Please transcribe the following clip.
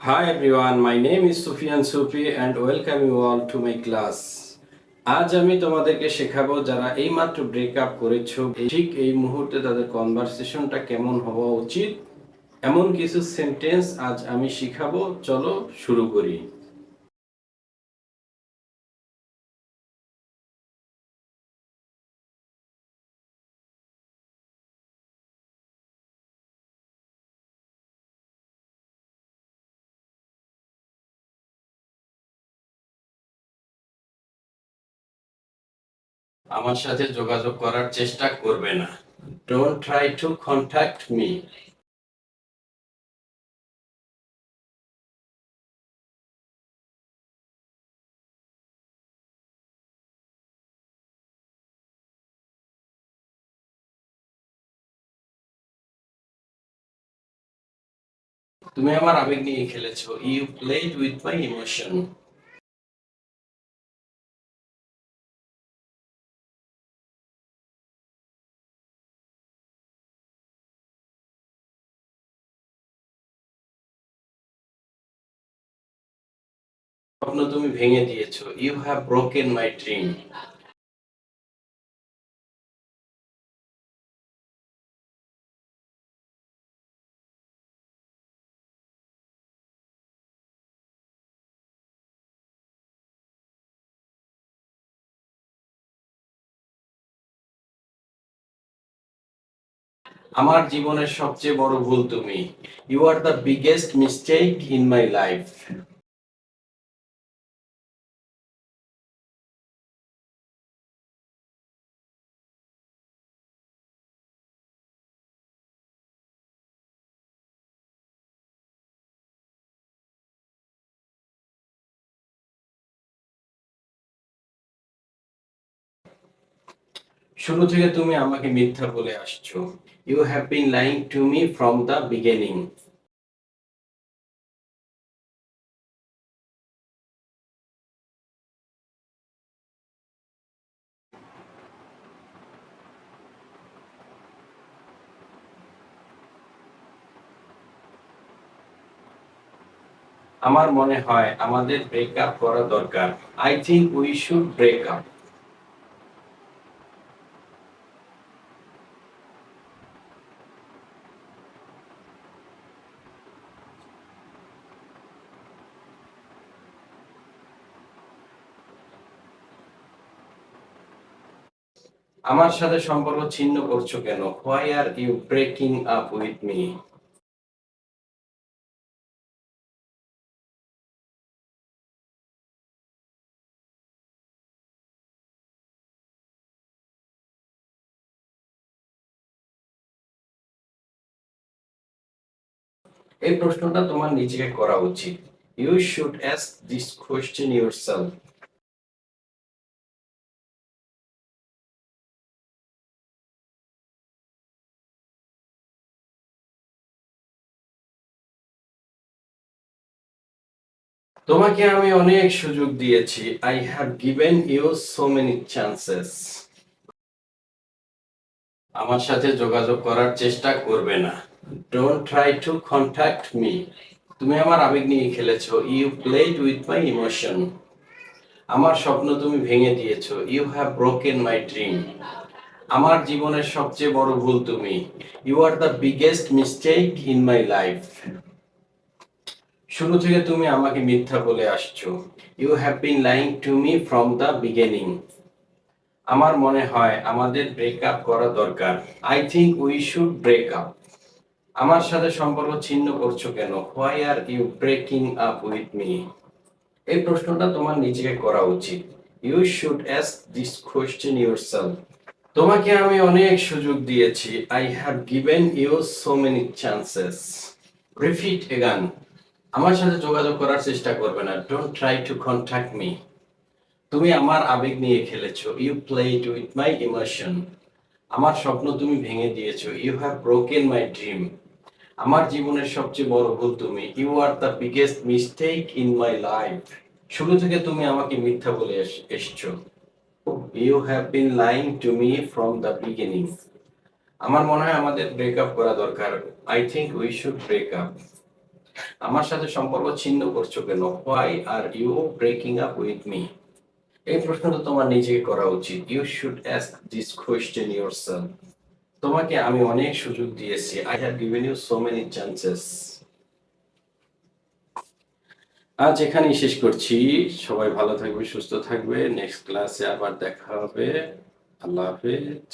Hi everyone, my name is Sufyan Sufi and welcome you all to my class. আজ আমি তোমাদেরকে শেখাবো যারা এইমাত্র ব্রেকআপ করেছ ঠিক এই মুহূর্তে তাদের কনভারসেশনটা কেমন হওয়া উচিত এমন কিছু সেন্টেন্স আজ আমি শিখাবো চলো শুরু করি আমার সাথে যোগাযোগ করার চেষ্টা করবে না। Don't try to contact me তুমি আমার আবেগ নিয়ে খেলেছো। You played with my emotion স্বপ্ন তুমি ভেঙে দিয়েছ। You have broken my dream আমার জীবনের সবচেয়ে বড় ভুল তুমি। You are the biggest mistake in my life শুরু থেকে তুমি আমাকে মিথ্যা বলে আসছো। You have been lying to me from the beginning আমার মনে হয় আমাদের ব্রেকআপ করা দরকার। I think we should break up আমার সাথে সম্পর্ক ছিন্ন করছ কেন? Why are you breaking up with me এই প্রশ্নটা তোমার নিজেকে করা উচিত। You should ask this question yourself তোমাকে আমি অনেক সুযোগ দিয়েছি। I have given you so many chances আমার সাথে যোগাযোগ করার চেষ্টা করবে না। Don't try to contact me তুমি আমার আবেগ নিয়ে খেলেছো। You played with my emotion আমার স্বপ্ন তুমি ভেঙে দিয়েছ। You have broken my dream আমার জীবনের সবচেয়ে বড় ভুল তুমি। You are the biggest mistake in my life শুরু থেকে তুমি আমাকে মিথ্যা বলে আসছো। You have been lying to me from the beginning আমার মনে হয় আমাদের ব্রেকআপ করা দরকার। I think we should break up আমার সাথে সম্পর্ক ছিন্ন করছ কেন? Why are you breaking up with me এই প্রশ্নটা তোমার নিজেকে করা উচিত। You should ask this question yourself তোমাকে আমি অনেক সুযোগ দিয়েছি। I have given you so many chances repeat again আমার সাথে যোগাযোগ করার চেষ্টা করবে না। Don't try to contact me তুমি আমার আবেগ নিয়ে খেলেছো। You played with my emotion আমার স্বপ্ন তুমি ভেঙে দিয়েছ। You have broken my dream আমার জীবনের সবচেয়ে বড় ভুল তুমি। You are the biggest mistake in my life শুরু থেকে তুমি আমাকে মিথ্যা বলে এস- এসছো। You have been lying to me from the beginning আমার মনে হয় আমাদের ব্রেকআপ করা দরকার। I think we should break up আমার সাথে সম্পর্ক ছিন্ন করছ কেন? Why are you breaking up with me এই প্রশ্নটা তোমার নিজেকে করা উচিত। You should ask this question your তোমাকে আমি অনেক সুযোগ দিয়েছি। I have given you so many chances আজ এখানেই শেষ করছি। সবাই ভালো থাকবে, সুস্থ থাকবে। নেক্সট ক্লাসে আবার দেখা হবে। আল্লাহ হাফেজ।